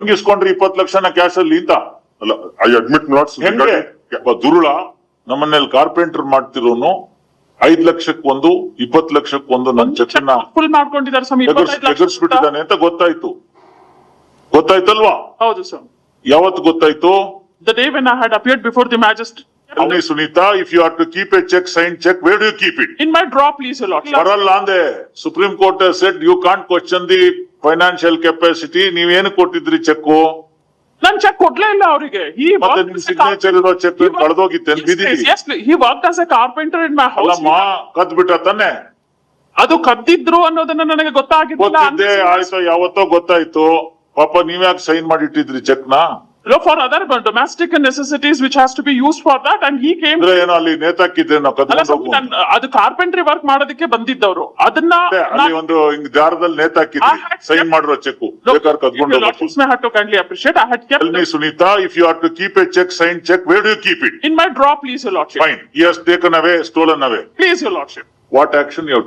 ಹಿಂಗ್ ಇಸ್ಕೊಂಡ್ರಿ ಇಪ್ಪತ್ತು ಲಕ್ಷನ ಕ್ಯಾಶ್ ಅಲ್ಲಿ ಅಂತ. ಅಲ್ಲ ಐ ಅಡ್ಮಿಟ್ ನಾಟ್ ಹೆಂಗೆ? ದುರುಳ ನಮ್ಮನೇಲಿ ಕಾರ್ಪೆಂಟರ್ ಮಾಡ್ತಿರೋನು ಐದ್ ಲಕ್ಷಕ್ಕೆ ಒಂದು ಇಪ್ಪತ್ ಲಕ್ಷಕ್ಕೆ ಒಂದು ನನ್ ಚೆಕ್ನ ಫುಲ್ ಮಾಡ್ಕೊಂಡಿದ್ದಾರೆ ಸ್ವಾಮಿ ಅಂತ. ಗೊತ್ತಾಯ್ತು. ಗೊತ್ತಾಯ್ತಲ್ವಾ? ಹೌದು ಸರ್ ಯಾವತ್ತು ಗೊತ್ತಾಯ್ತು? Before the magistrate I had appeared before the magistrate. Avani Sunita if you are to keep a cheque sign cheque where you keep it in my drop please. ಬರಲ್ಲ ಅಂದೆ. Supreme Court said you can't question the financial capacity ನೀವೇನು ಕೊಟ್ಟಿದ್ರಿ check ನನ್ check ಕೊಡ್ಲೇ ಇಲ್ಲ ಅವರಿಗೆ. Signature ಇರೋ cheque ಕಳೆದೋಗಿತ್ತೆ Yes, ಬಿದ್ದೀರಿ yes, carpenter in my house ಕದ್ ಬಿಟ್ಟ ತಾನೆ? ಅದು ಕದ್ದಿದ್ರು ಅನ್ನೋದನ್ನ ನನಗೆ ಗೊತ್ತಿದ್ದೆ ಆಯ್ತು ಯಾವತ್ತೋ ಗೊತ್ತಾಯ್ತು. ಪಾಪ ನೀವ್ಯಾಕೆ ಸೈನ್ ಮಾಡಿ ಇಟ್ಟಿದ್ರಿ ಚೆಕ್ನ? No, for other but domestic necessities which has to be used for that and he ಅಲ್ಲಿ ನೇತಾಕ್ ಅದು ಕಾರ್ಪೆಂಟ್ರಿ ವರ್ಕ್ ಮಾಡೋದಕ್ಕೆ ಬಂದಿದ್ದವರು. ಅದನ್ನ ಸೈನ್ ಮಾಡಿರೋ cheque Sunita if you are to keep a cheque sign cheque where you keep it in my drawer please you lot fine you has please you lot what action you have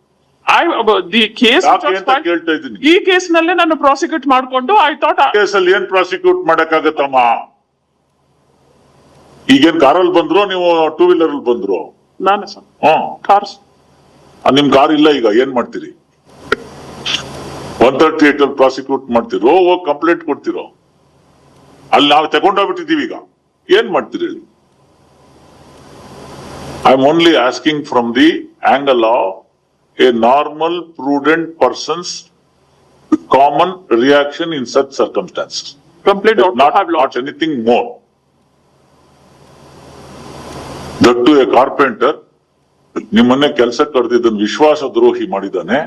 I, the case ಕೇಳ್ತಾ ಇದ್ದೀನಿ. ಈ case ನಲ್ಲೇ ನಾನು prosecute ಮಾಡ್ಕೊಂಡು I thought ಕೇಸಲ್ಲಿ ಏನ್ prosecute ಮಾಡಕ್ಕಾಗತ್ತಮ್ಮ? ಈಗೇನ್ ಕಾರಲ್ಲಿ ಬಂದ್ರು ನೀವು ಟೂ ವೀಲರ್ ಅಲ್ಲಿ ಬಂದ್ರು? ನಾನು ಸರ್. ಹ್ಮ್ ಕಾರ್ಸ್ ಆ, ನಿಮ್ ಕಾರ್ ಇಲ್ಲ ಈಗ ಏನ್ ಮಾಡ್ತೀರಿ? ಒನ್ ತರ್ಟಿ ಏಟ್ ಅಲ್ಲಿ ಪ್ರಾಸಿಕ್ಯೂಟ್ ಮಾಡ್ತಿರೋ ಹೋಗಿ ಕಂಪ್ಲೇಂಟ್ ಕೊಡ್ತಿರೋ? ಅಲ್ಲಿ ನಾವು ತಗೊಂಡೋಗ್ಬಿಟ್ಟಿದೀವಿ ಈಗ. ಏನ್ ಮಾಡ್ತೀರಿ ಹೇಳಿ? I am only asking from the angle of a normal prudent persons common reaction in such circumstances complaint not, not anything more. That to a carpenter, ನಿಮ್ಮನ್ನೇ ಕೆಲಸ ಕರೆದಿದ್ದನ್ನು ವಿಶ್ವಾಸ ದ್ರೋಹಿ ಮಾಡಿದ್ದಾನೆ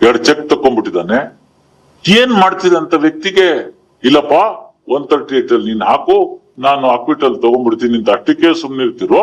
ಎರಡು ಚೆಕ್ ತಕೊಂಡ್ಬಿಟ್ಟಿದ್ದಾನೆ ಏನ್ ಮಾಡ್ತಿದೆ ಅಂತ ವ್ಯಕ್ತಿಗೆ ಇಲ್ಲಪ್ಪ ಒನ್ ತರ್ಟಿ ಏಟ್ ಅಲ್ಲಿ ನೀನ್ ಹಾಕು ನಾನು ಅಕ್ವಿಟಲ್ ತಗೊಂಡ್ಬಿಡ್ತೀನಿ ಅಂತ ಅಷ್ಟಕ್ಕೆ ಸುಮ್ನಿರ್ತಿರೋ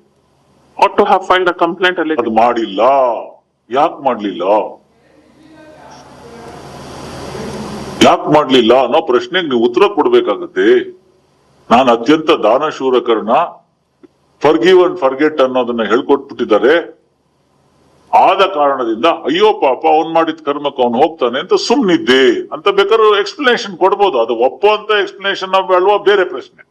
ought to have filed a complaint ಅಲ್ಲಿ ಅದು ಮಾಡಿಲ್ಲ. ಯಾಕೆ ಮಾಡ್ಲಿಲ್ಲ? ಯಾಕೆ ಮಾಡ್ಲಿಲ್ಲ ಅನ್ನೋ ಪ್ರಶ್ನೆಗೆ ನೀವು ಉತ್ತರ ಕೊಡ್ಬೇಕಾಗತ್ತೆ. ನಾನು ಅತ್ಯಂತ ದಾನಶೂರಕರಣ ಫರ್ಗಿವ್ ಅಂಡ್ ಫರ್ಗೆಟ್ ಅನ್ನೋದನ್ನ ಹೇಳ್ಕೊಟ್ಬಿಟ್ಟಿದ್ದಾರೆ. ಆದ ಕಾರಣದಿಂದ, ಅಯ್ಯೋ ಪಾಪ, ಅವ್ನ್ ಮಾಡಿದ ಕರ್ಮಕ್ಕೆ ಅವ್ನು ಹೋಗ್ತಾನೆ ಅಂತ ಸುಮ್ನಿದ್ದೆ. ಅಂತ ಬೇಕಾದ್ರೂ ಎಕ್ಸ್ಪ್ಲನೇಷನ್ ಕೊಡ್ಬೋದು. ಅದು ಒಪ್ಪೋ ಅಂತ ಎಕ್ಸ್ಪ್ಲನೇಷನ್ ಅಲ್ವಾ? ಬೇರೆ ಪ್ರಶ್ನೆ.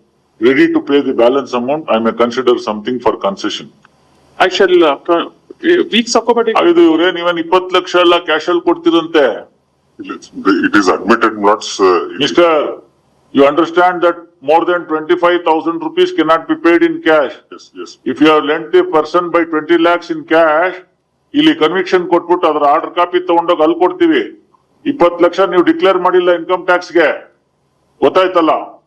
ready to pay the balance amount I may consider something for concession I shall weeks ಅಕೋಬಡಿ ಇದು ಇವ್ರೆ ನೀವೇನ್ ಇಪ್ಪತ್ತು ಲಕ್ಷ ಎಲ್ಲ ಕ್ಯಾಶ್ ಅಲ್ಲಿ ಕೊಡ್ತಿರಂತೆ It is admitted not, uh, Mister, you understand that more than twenty-five thousand rupees cannot be paid in cash. yes, yes. If you have lent a person by twenty lakhs in cash, ಇಲ್ಲಿ conviction ಕೊಟ್ಬಿಟ್ಟು ಅದ್ರ order copy ತಗೊಂಡೋಗಿ ಅಲ್ಲಿ ಕೊಡ್ತೀವಿ. ಇಪ್ಪತ್ತು ಲಕ್ಷ ನೀವು declare ಮಾಡಿಲ್ಲ income ಟ್ಯಾಕ್ಸ್ಗೆ. ಗೊತ್ತಾಯ್ತಲ್ಲ?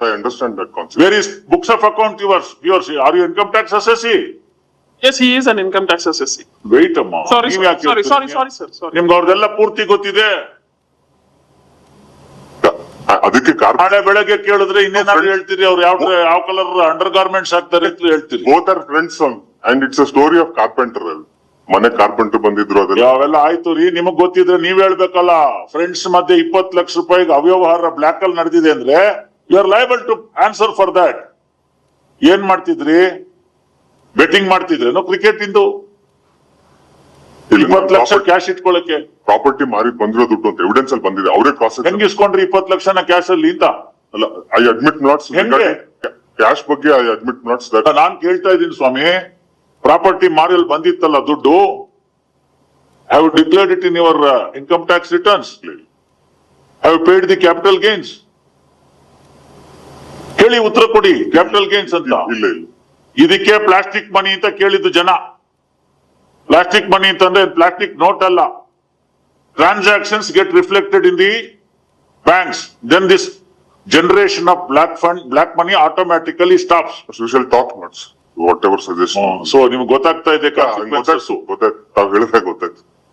I understand that concept where is books of account yours yours are you income tax assessee yes he is an income tax assessee. Wait ಅಮ್ಮ ಸಾರಿ ನೀವ್. ಯಾಕೆ ಸಾರಿ sorry, ಸಾರಿ sorry, sir, ನಿಮ್ಗೆ ಅವ್ರದೆಲ್ಲ ಪೂರ್ತಿ ಗೊತ್ತಿದೆ ಅದಕ್ಕೆ ಕಾರ್ಪೊರೇಟ್ ನಾಳೆ ಬೆಳಗ್ಗೆ ಕೇಳಿದ್ರೆ ಇನ್ನೇನಾದ್ರು ಹೇಳ್ತೀರಿ? ಅವ್ರು ಯಾವ ಯಾವ ಕಲರ್ ಅಂಡರ್ ಗಾರ್ಮೆಂಟ್ಸ್ ಹಾಕ್ತಾರೆ ಅಂತ ಹೇಳ್ತೀರಿ. Both are friends and it's a story of carpenter ಅಲ್ಲಿ ಮನೆ ಕಾರ್ಪೆಂಟರ್ ಬಂದಿದ್ರು ಅದೆಲ್ಲ. ಯಾವೆಲ್ಲ ಆಯ್ತು ರೀ? ನಿಮಗ್ ಗೊತ್ತಿದ್ರೆ ನೀವ್ ಹೇಳ್ಬೇಕಲ್ಲ. ಫ್ರೆಂಡ್ಸ್ ಮಧ್ಯೆ ಇಪ್ಪತ್ ಲಕ್ಷ ರೂಪಾಯಿಗೆ ಅವ್ಯವಹಾರ ಬ್ಲಾಕ್ ಅಲ್ಲಿ ನಡೆದಿದೆ ಅಂದ್ರೆ you are liable to answer for that ಏನ್ ಮಾಡ್ತಿದ್ರಿ? ಬೆಟ್ಟಿಂಗ್ ಮಾಡ್ತಿದ್ರೇನು ಕ್ರಿಕೆಟ್ ಇಂದು ಇಪ್ಪತ್ತು ಲಕ್ಷ ಕ್ಯಾಶ್ ಇಟ್ಕೊಳಕ್ಕೆ. ಪ್ರಾಪರ್ಟಿ ಮಾರಿ ಬಂದಿರೋ ದುಡ್ಡು ಅಂತ ಎವಿಡೆನ್ಸ್ ಅಲ್ಲಿ ಬಂದಿದೆ. ಅವರೇ ಪ್ರಾಸೆಸ್ ಹೆಂಗ್ ಇಸ್ಕೊಂಡ್ರಿ ಇಪ್ಪತ್ತು ಲಕ್ಷನ ಕ್ಯಾಶ್ ಅಲ್ಲಿ ಇಂತ ಅಲ್ಲ ಐ ಅಡ್ಮಿಟ್ ನಾಟ್ಸ್ ಹೆಂಗೆ? ಕ್ಯಾಶ್ ಬಗ್ಗೆ ಐ ಅಡ್ಮಿಟ್ ನಾಟ್ಸ್ ನಾನ್ ಕೇಳ್ತಾ ಇದ್ದೀನಿ ಸ್ವಾಮಿ. ಪ್ರಾಪರ್ಟಿ ಮಾರಿಲ್ ಬಂದಿತ್ತಲ್ಲ ದುಡ್ಡು. Have declared it in your income tax returns have paid the capital gains ಹೇಳಿ ಉತ್ತರ ಕೊಡಿ. ಕ್ಯಾಪಿಟಲ್ ಗೇನ್ಸ್ ಅಂತ. ಇಲ್ಲ ಇಲ್ಲ ಇದಕ್ಕೆ ಪ್ಲಾಸ್ಟಿಕ್ ಮನಿ ಅಂತ ಕೇಳಿದ್ದು ಜನ. ಪ್ಲಾಸ್ಟಿಕ್ ಮನಿ ಅಂತಂದ್ರೆ ಪ್ಲಾಸ್ಟಿಕ್ ನೋಟ್ ಅಲ್ಲ. Transactions get reflected in the banks then this generation of black fund black money automatically stops we talk whatever suggestion so ನಿಮ್ಗೆ ಗೊತ್ತಾಗ್ತಾ ಇದೆ. ಗೊತ್ತಾಯ್ತು ತಾವ್ ಗೊತ್ತಾಯ್ತು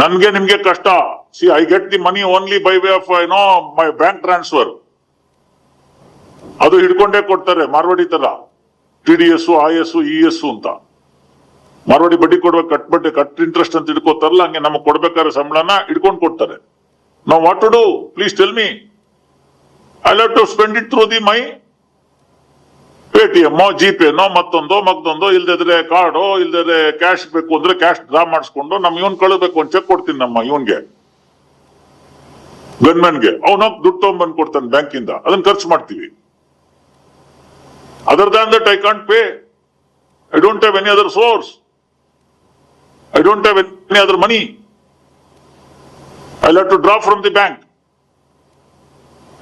ನನ್ಗೆ ನಿಮ್ಗೆ ಕಷ್ಟ. See I get the money only by way of no my bank transfer ಅದು ಹಿಡ್ಕೊಂಡೇ ಕೊಡ್ತಾರೆ, ಮಾರ್ವಾಡಿ ತರ. T D S I S E S ಅಂತ. ಮಾರ್ವಾಡಿ ಬಡ್ಡಿ ಕೊಡ್ಬೇಕು ಕಟ್ ಬಡ್ಡಿ, ಕಟ್ ಇಂಟ್ರೆಸ್ಟ್ ಅಂತ ಹಿಡ್ಕೋತಾರಲ್ಲ, ಹಂಗೆ ನಮಗೆ ಕೊಡ್ಬೇಕಾದ್ರೆ ಸಂಬಳನ ಹಿಡ್ಕೊಂಡು ಕೊಡ್ತಾರೆ. ನಾವು what to do please tell me I love to spend it through the my Paytm G ಪೇನೋ ಮತ್ತೊಂದೋ, ಮಗ್ದೊಂದೋ, ಇಲ್ದಿದ್ರೆ ಕಾರ್ಡೋ, ಇಲ್ದಿದ್ರೆ ಕ್ಯಾಶ್ ಬೇಕು ಅಂದ್ರೆ ಕ್ಯಾಶ್ ಡ್ರಾ ಮಾಡಿಸ್ಕೊಂಡು ನಮ್ ಇವನ್ ಕಳಬೇಕು, ಒಂದ್ ಚೆಕ್ ಕೊಡ್ತೀನಿ ನಮ್ಮ ಇವನ್ಗೆ. ಗನ್ಮನ್ಗೆ ಅವನ ದುಡ್ಡು ತಗೊಂಡ್ಬಂದ್ ಕೊಡ್ತಾನೆ ಬ್ಯಾಂಕಿಂದ. ಅದನ್ನ ಖರ್ಚು ಮಾಡ್ತೀವಿ. Other than that I can't pay I don't have any other source I don't have any other money I love to draw from the bank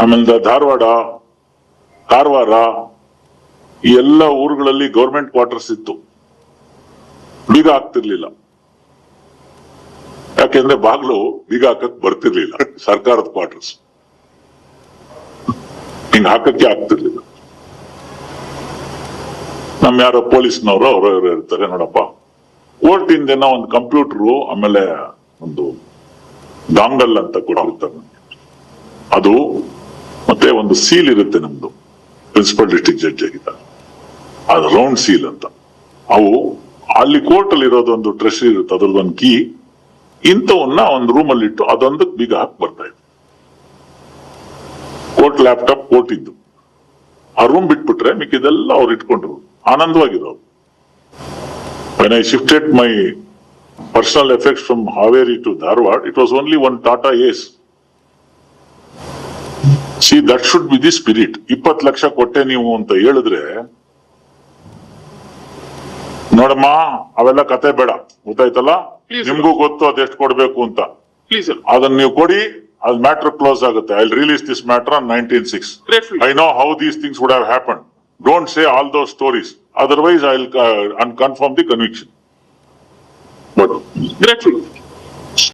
ಆಮೇಲೆ ಧಾರವಾಡ, ಕಾರವಾರ, ಈ ಎಲ್ಲ ಊರುಗಳಲ್ಲಿ ಗೌರ್ಮೆಂಟ್ ಕ್ವಾರ್ಟರ್ಸ್ ಇತ್ತು. ಬೀಗ ಹಾಕ್ತಿರ್ಲಿಲ್ಲ ಯಾಕೆಂದ್ರೆ ಬಾಗ್ಲು ಬೀಗ ಹಾಕಕ್ ಬರ್ತಿರ್ಲಿಲ್ಲ, ಸರ್ಕಾರದ ಕ್ವಾರ್ಟರ್ಸ್ ಹಿಂಗ್ ಹಾಕಕ್ಕೆ ಆಗ್ತಿರ್ಲಿಲ್ಲ. ನಮ್ ಯಾರೋ ಪೊಲೀಸ್ನವರು ಅವರು ಇರ್ತಾರೆ ನೋಡಪ್ಪ. ಓಟಿಂದೇನೋ ಒಂದು ಕಂಪ್ಯೂಟರ್, ಆಮೇಲೆ ಒಂದು ಡಾಂಗಲ್ ಅಂತ ಕೂಡ. ಅದು ಮತ್ತೆ ಒಂದು ಸೀಲ್ ಇರುತ್ತೆ ನಮ್ದು. ಪ್ರಿನ್ಸಿಪಲ್ ಡಿಸ್ಟ್ರಿಕ್ಟ್ ಜಡ್ಜ್ ಆಗಿದ್ದ. ಅದು ರೌಂಡ್ ಸೀಲ್ ಅಂತ. ಅವು ಅಲ್ಲಿ ಕೋರ್ಟ್ ಅಲ್ಲಿ ಇರೋದೊಂದು ಟ್ರೆಷರಿ ಇರುತ್ತೆ. ಅದ್ರದ್ದೊಂದು ಕೀ ಇಂಥವನ್ನ ಒಂದು ರೂಮ್ ಅಲ್ಲಿ ಇಟ್ಟು ಅದೊಂದಕ್ಕೆ ಬೀಗ ಹಾಕಿ ಬರ್ತಾ ಇತ್ತು ಕೋರ್ಟ್ ಲ್ಯಾಪ್ಟಾಪ್ ಕೋರ್ಟ್ ಇದ್ದು. ಆ ರೂಮ್ ಬಿಟ್ಬಿಟ್ರೆ ಮಿಕ್ಕಿದೆಲ್ಲ ಅವ್ರು ಇಟ್ಕೊಂಡ್ರು. ಆನಂದವಾಗಿರೋ when I shifted my personal effects from Haveri to Dharwad it was only one Tata Ace. See that should be the spirit ಇಪ್ಪತ್ತು ಲಕ್ಷ ಕೊಟ್ಟೆ ನೀವು ಅಂತ ಹೇಳಿದ್ರೆ ನೋಡಮ್ಮ ಅವೆಲ್ಲ ಕತೆ ಬೇಡ. ಗೊತ್ತಾಯ್ತಲ್ಲ. ನಿಮ್ಗೂ ಗೊತ್ತು ಅದೆಷ್ಟು ಕೊಡ್ಬೇಕು ಅಂತ. ಅದನ್ನ ನೀವು ಕೊಡಿ ಅದ್ ಮ್ಯಾಟರ್ ಕ್ಲೋಸ್ ಆಗುತ್ತೆ. I release this matter on nineteen six. I know how these things would have happen don't say all those stories otherwise I un confirm the conviction grateful.